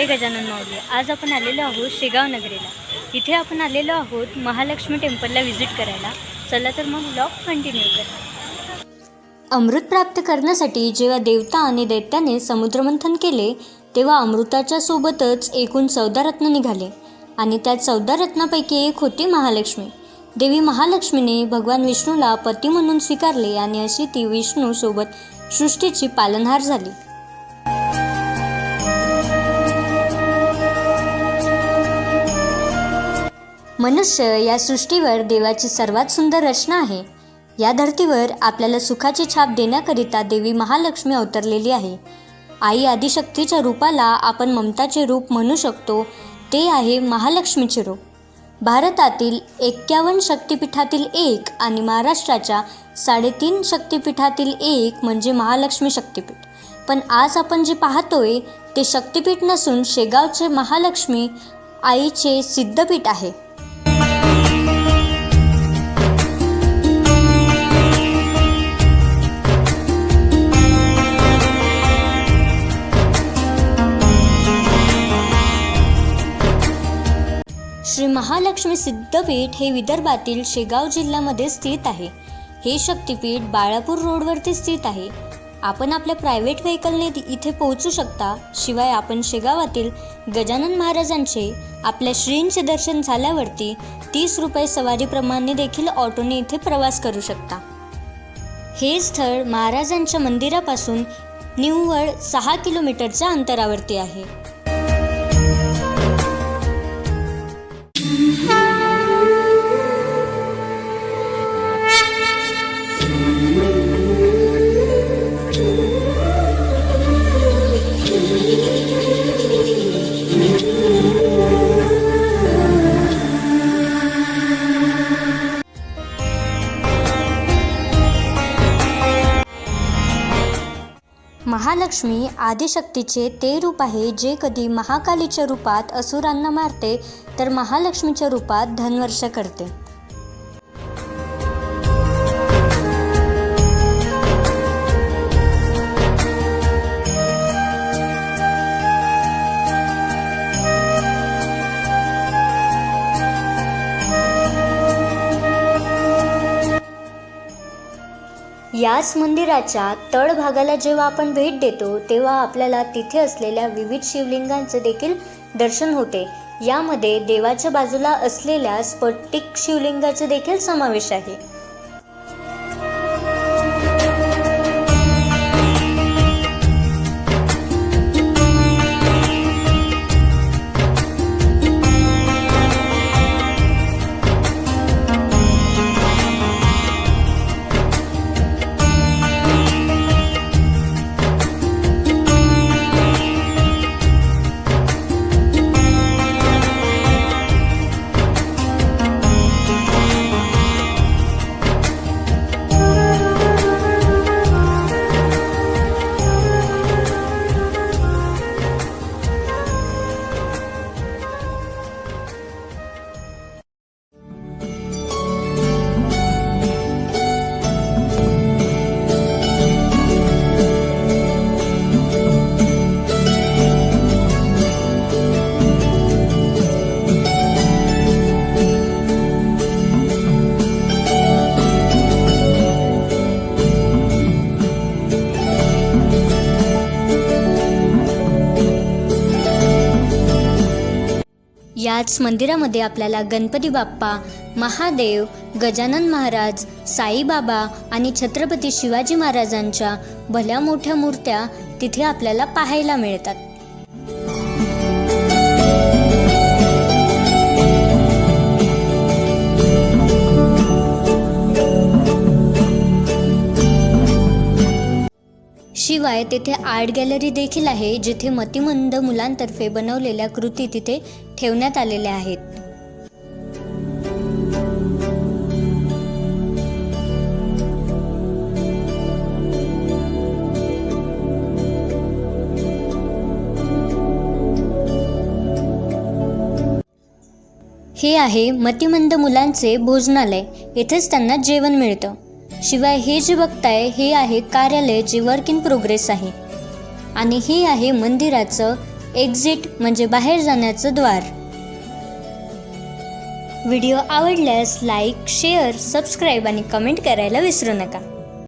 आज आपण आलेलो आहोत शेगाव नगरीला. इथे आपण आलेलो आहोत महालक्ष्मी टेम्पलला व्हिजिट करायला. चला तर मग ब्लॉग कंटिन्यू करा. अमृत प्राप्त करण्यासाठी जेव्हा देवता आणि दैत्याने समुद्रमंथन केले तेव्हा अमृताच्या सोबतच एकूण चौदा रत्न निघाले आणि त्या चौदा रत्नापैकी एक होती महालक्ष्मी. देवी महालक्ष्मीने भगवान विष्णूला पती म्हणून स्वीकारले आणि अशी ती विष्णूसोबत सृष्टीची पालनहार झाली. मनुष्य या सृष्टीवर देवाची सर्वात सुंदर रचना आहे. या धर्तीवर आपल्याला सुखाची छाप देण्याकरिता देवी महालक्ष्मी अवतरलेली आहे. आई आदिशक्तीच्या रूपाला आपण ममताचे रूप म्हणू शकतो ते आहे महालक्ष्मीचे रूप. भारतातील एक्क्यावन्न शक्तिपीठातील एक आणि महाराष्ट्राच्या साडेतीन शक्तिपीठातील एक म्हणजे महालक्ष्मी शक्तिपीठ. पण आज आपण जे पाहतोय ते शक्तिपीठ नसून शेगावचे महालक्ष्मी आईचे सिद्धपीठ आहे. महालक्ष्मी सिद्धपीठ हे विदर्भातील शेगाव जिल्ह्यामध्ये स्थित आहे. हे शक्तिपीठ बाळापूर रोडवरती स्थित आहे. आपण आपल्या प्रायव्हेट व्हेकलने इथे पोहोचू शकता. शिवाय आपण शेगावातील गजानन महाराजांचे आपल्या श्रींचे दर्शन झाल्यावरती तीस रुपये सवारीप्रमाणे देखील ऑटोने इथे प्रवास करू शकता. हे स्थळ महाराजांच्या मंदिरापासून निव्वळ सहा किलोमीटरच्या अंतरावरती आहे. महालक्ष्मी आदिशक्तीचे ते रूप आहे जे कधी महाकालीच्या रूपात असुरांना मारते तर महालक्ष्मीच्या रूपात धनवर्ष करते. याच मंदिराच्या तळभागाला जेव्हा आपण भेट देतो तेव्हा आपल्याला तिथे असलेल्या विविध शिवलिंगांचे देखील दर्शन होते. यामध्ये देवाच्या बाजूला असलेल्या स्फटिक शिवलिंगाचा देखील समावेश आहे. याच मंदिरामध्ये आपल्याला गणपती बाप्पा महादेव गजानन महाराज साईबाबा आणि छत्रपती शिवाजी महाराजांच्या भल्या मोठ्या मूर्त्या तिथे आपल्याला पाहायला मिळतात. शिवाय तेथे आर्ट गॅलरी देखील आहे जिथे मतिमंद मुलांतर्फे बनवलेल्या कृती तिथे ठेवण्यात आलेल्या आहेत. हे आहे मतिमंद मुलांचे भोजनालय. येथेच त्यांना जेवण मिळतं. शिवाय हे जे बघताय हे आहे कार्यालय जे वर्क इन प्रोग्रेस आहे. आणि हे आहे मंदिराचं एक्झिट म्हणजे बाहेर जाण्याचं द्वार. व्हिडिओ आवडल्यास लाईक शेअर सबस्क्राईब आणि कमेंट करायला विसरू नका.